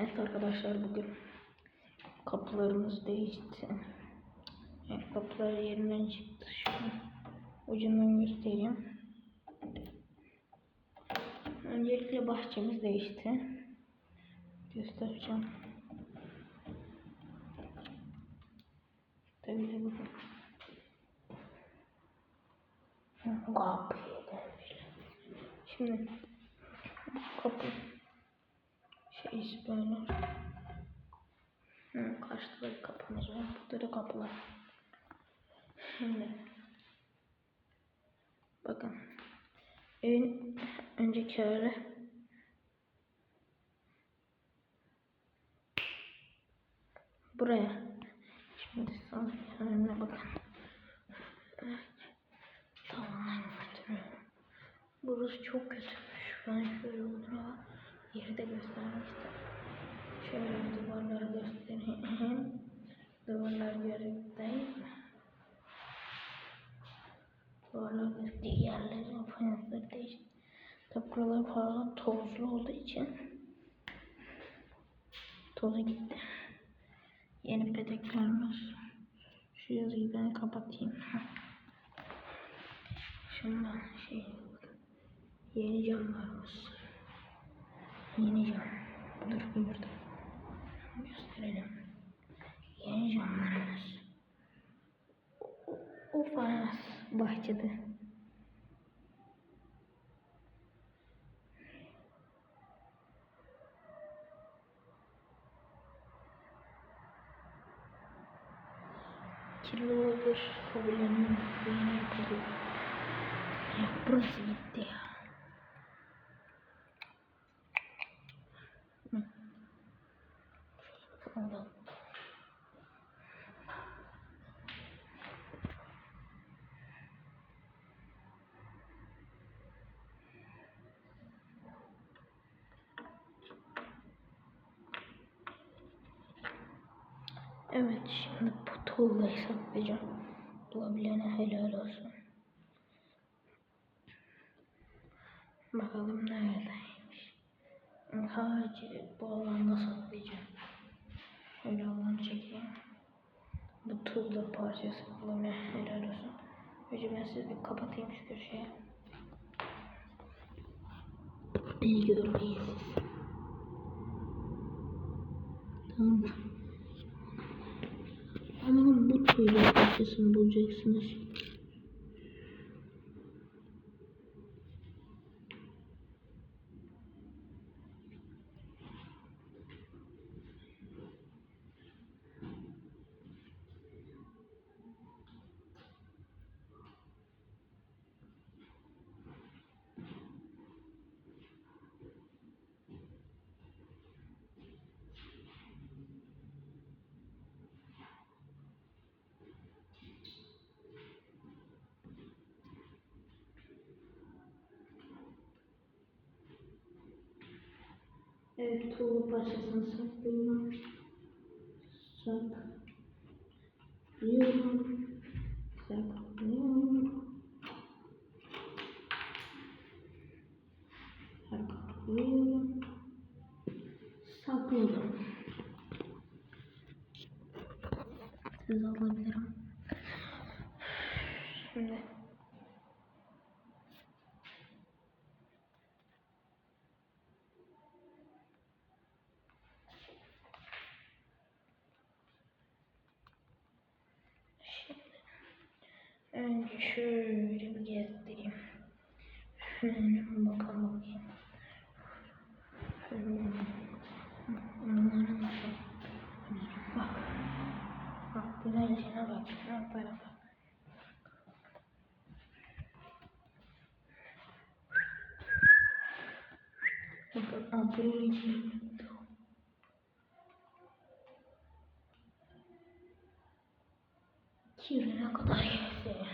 Evet arkadaşlar bugün kapılarımız değişti. Evet, kapılar yerinden çıktı. Şu ucundan göstereyim. Öncelikle bahçemiz değişti. Göstereceğim. Tabii bakın. Kapıyı demişler. Şimdi kapımız var. Burada da kapılar. Şimdi. Bakın. Evin önceki öyle buraya. Şimdi son önüne bakın tamamen götürüyorum. Burası çok kötüymüş ben şöyle bunu yeri de göstermek istedim. Şöyle duvarları göstereyim duvarlar görüp değil mi duvarlar gösterdiği yerlerin fayansları değişti tabi falan tozlu olduğu için tozu gitti Yeni pedeklerimiz. Şu yazıyı ben kapatayım. Şundan şey yeni camlarımız. Yeni cam. Dur bir burada. Gösterelim. Yeni camlarımız. O, o fayans bahçede. kirli yine yapılıyor. Ya burası gitti ya. Hı. Ondan. Evet şimdi bu tuğlayı saklayacağım. Bulabilene helal olsun. Bakalım neredeymiş. Hacı bu alanda saklayacağım. Şöyle alan çekeyim. Bu tuğla parçası bulamaya helal olsun. Önce ben sizi bir kapatayım şu köşeye. Beni görmeyin siz. Tamam mı? Ama bu tuğla parçasını bulacaksınız. Evet, tuğla parçasını saklıyorum. Saklıyorum. Saklıyorum. Saklıyorum. Sakladım. Siz alabilirim. Şimdi Önce şöyle bir gezdireyim. Şöyle bakalım Bunların? Bak. Bak güzelliğine bak. Şuna bak. Bakın ampulün içinde. Kiri ne kadar yedi.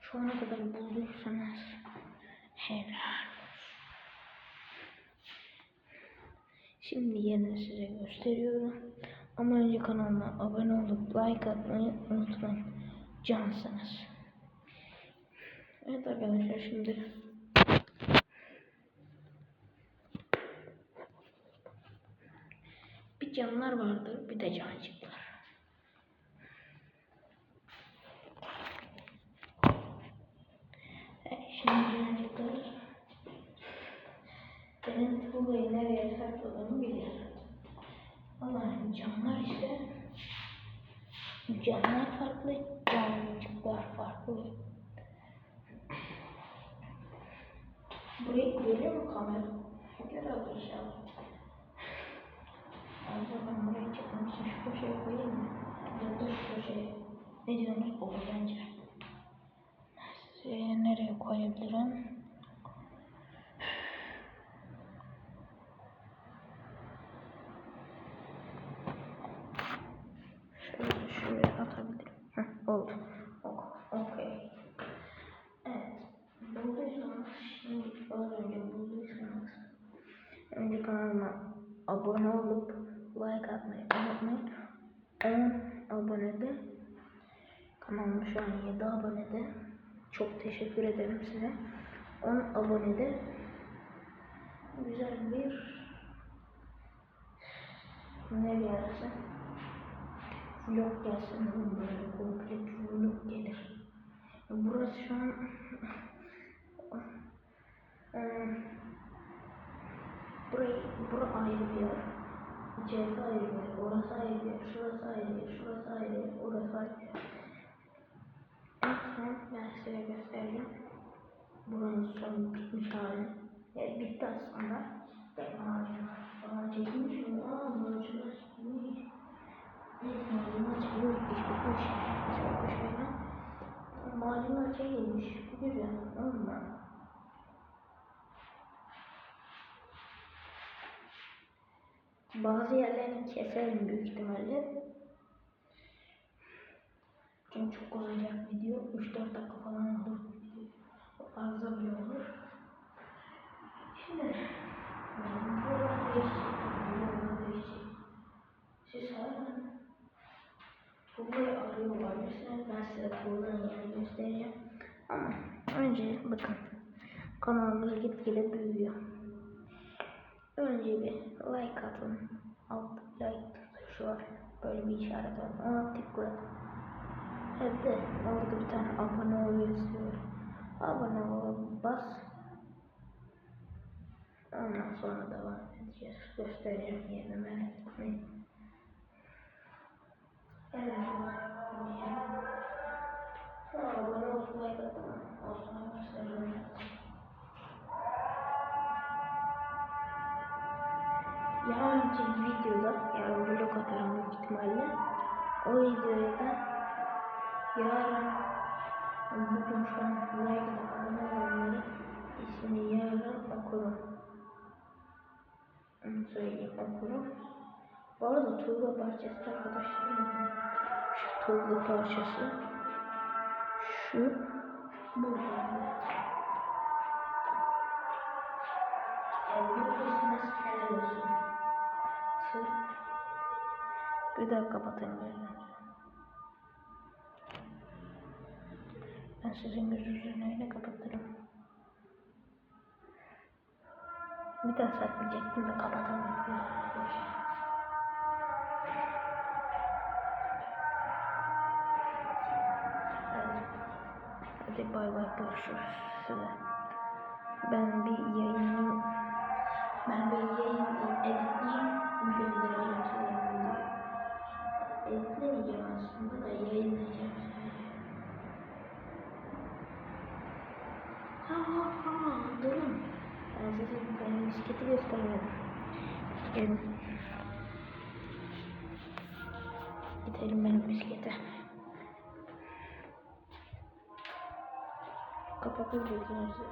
Şu ana kadar bulduysanız helal. Şimdi yerini size gösteriyorum. Ama önce kanalıma abone olup like atmayı unutmayın. Cansınız. Evet arkadaşlar şimdi Bir canlar vardır, bir de cancıklar. Evet, şimdi cancıklar benim tuğlayı nereye sakladığımı bilir. Ama canlar ise canlar farklı, cancıklar farklı. Burayı görüyor mu kamera? Görüyor inşallah. Ayrıca ben burayı çekmek için şu köşeye koyayım mı? Ya da şu köşeye. Ne diyorsunuz? Olur bence. Size nereye koyabilirim? Şöyle şuraya atabilirim. Heh, oldu. Ok, okey. Evet. Bulduysanız, şimdi az önce bulduysanız, önce kanalıma abone olup like atmayı unutmayın. 10 abonede, kanalım şu an 7 abonede. Çok teşekkür ederim size. 10 abonede güzel bir ne gelsin? Vlog gelsin böyle komple vlog gelir. Burası şu an Eee, burayı, bura ayrı bir yer. İçerisi ayrı bir yer. Orası ayrı bir yer. Şurası ayrı bir yer. Şurası ayrı bir yer. Orası ayrı bir yer. Son ben size göstereceğim. Buranın son bitmiş hali. Yani bitti aslında. Ben macunlar falan çekmişim. Aa macunlar çıkmış. Evet macunlar çıkmış. İş bitmiş. İş bitmiş benim. Macunlar çekilmiş. Bu güzel. Olma. Bazı yerlerini keserim büyük ihtimalle. Çünkü çok uzayacak video. 3-4 dakika falan olur. Fazla bile olur. Şimdi buralar değişecek. Buralar değişecek. Siz hemen tuğlayı arıyor olabilirsiniz. Ben size tuğlanın yerini göstereceğim. Ama önce bakın kanalımız gitgide büyüyor. Önce bir like atın. Alt like tuşu var. Böyle bir işaret var. Ona tıkla. Hem de orada bir tane abone ol yazıyor. Abone ol bas. Ondan sonra devam edeceğiz. Göstereceğim yerini merak etmeyin. Evet. Abone ol like atın. O zaman göstereceğim. Yarınki videoda yani vlog atarım büyük ihtimalle. O videoya da yarın bugün şu an like atıp abone olanların ismini yarın okurum. Söyleyeyim okurum. Bu arada tuğla parçası arkadaşlar. Şu tuğla parçası. Şu burada. Bu. Bir daha kapatayım böyle. Ben sizin gözünüzün önüne kapatırım. Bir daha saklayacaktım da kapatamadım. Hadi. Hadi bay bay görüşürüz size. Ben bir yayınlayayım. Ben bir yayın editleyeyim. Göndereceğim size videoyu. Editlemeyeceğim aslında da yayınlayacağım Ha ha durun. Ben size benim bisikleti göstermedim. Gelin. Gidelim benim bisiklete. Kapatın gözünüzü.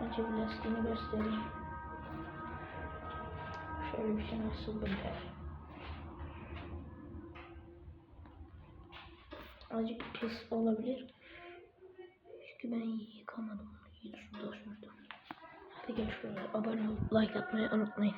Önce bir lastiğini göstereyim. Şöyle bir şey nasıl böyle. Azıcık pis olabilir. Çünkü ben yıkamadım. Yine suda sürdüm. Hadi görüşürüz. Abone ol, like atmayı unutmayın.